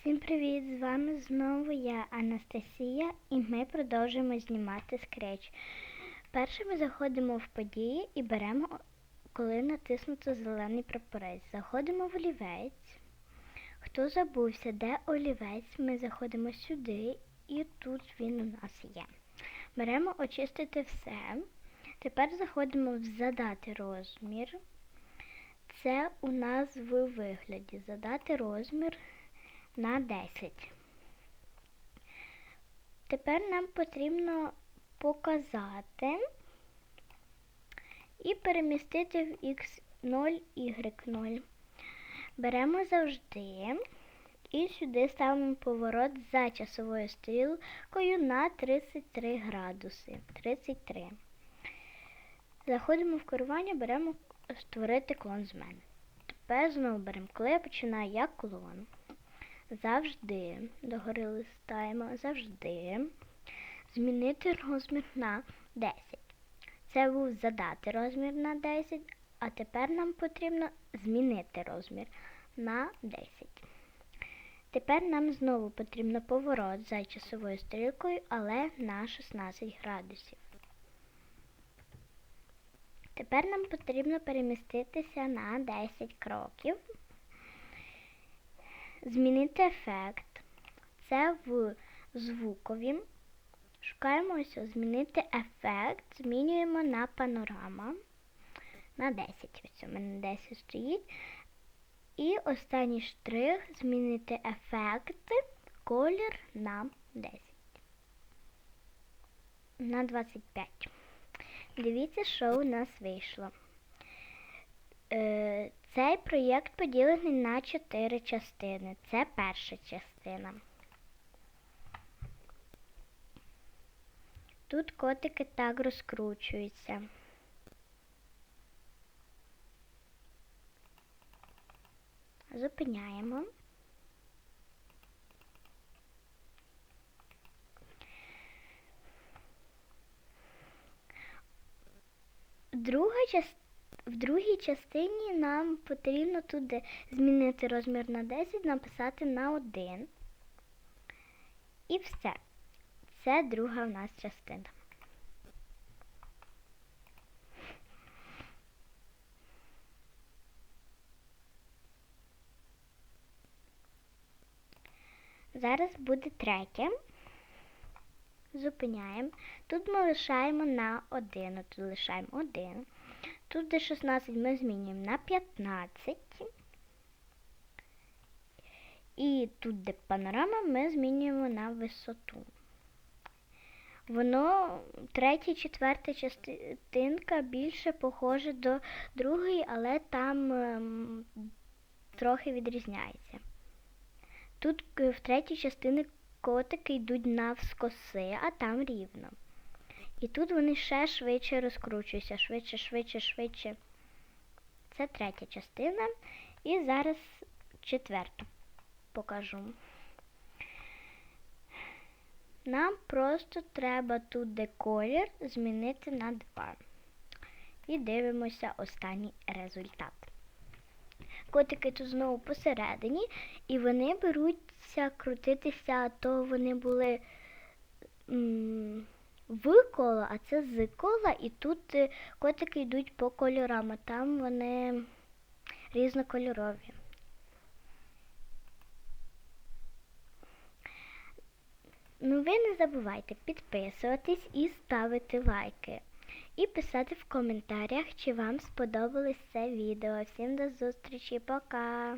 Всім привіт! З вами знову я, Анастасія, і ми продовжуємо знімати скреч. Перше ми заходимо в події і беремо, коли натиснуто зелений прапорець. Заходимо в олівець. Хто забувся, де олівець, ми заходимо сюди, і тут він у нас є. Беремо очистити все. Тепер заходимо в задати розмір. Це у нас в вигляді задати розмір на 10. Тепер нам потрібно показати і перемістити в x0, y0. Беремо завжди і сюди ставимо поворот за часовою стрілкою на 33 градуси. 33. Заходимо в керування, беремо створити клон з мене. Тепер знову беремо, я починаю як клон. Завжди догори листаємо, завжди змінити розмір на 10. Це був задати розмір на 10, а тепер нам потрібно змінити розмір на 10. Тепер нам знову потрібно поворот за часовою стрілкою, але на 16 градусів. Тепер нам потрібно переміститися на 10 кроків. Змінити ефект. Це в звукові. Шукаємо ось змінити ефект. Змінюємо на панорама. На 10. Ось у мене 10 стоїть. І останній штрих змінити ефект. Колір на 10. На 25. Дивіться, що у нас вийшло. Е, Цей проєкт поділений на чотири частини. Це перша частина. Тут котики так розкручуються. Зупиняємо. Друга частина. В другій частині нам потрібно туди змінити розмір на 10, написати на 1. І все. Це друга в нас частина. Зараз буде третє. Зупиняємо. Тут ми лишаємо на 1. Тут лишаємо 1. Тут де 16 ми змінюємо на 15. І тут, де панорама, ми змінюємо на висоту. Воно третя, четверта частинка більше похоже до другої, але там ем, трохи відрізняється. Тут в третій частині котики йдуть навскоси, а там рівно. І тут вони ще швидше розкручуються, швидше, швидше, швидше. Це третя частина. І зараз четверту покажу. Нам просто треба тут де колір змінити на 2. І дивимося останній результат. Котики тут знову посередині, і вони беруться крутитися, то вони були. М в коло, а це з кола, і тут е, котики йдуть по кольорам, а там вони різнокольорові. Ну, ви не забувайте підписуватись і ставити лайки. І писати в коментарях, чи вам сподобалось це відео. Всім до зустрічі, пока!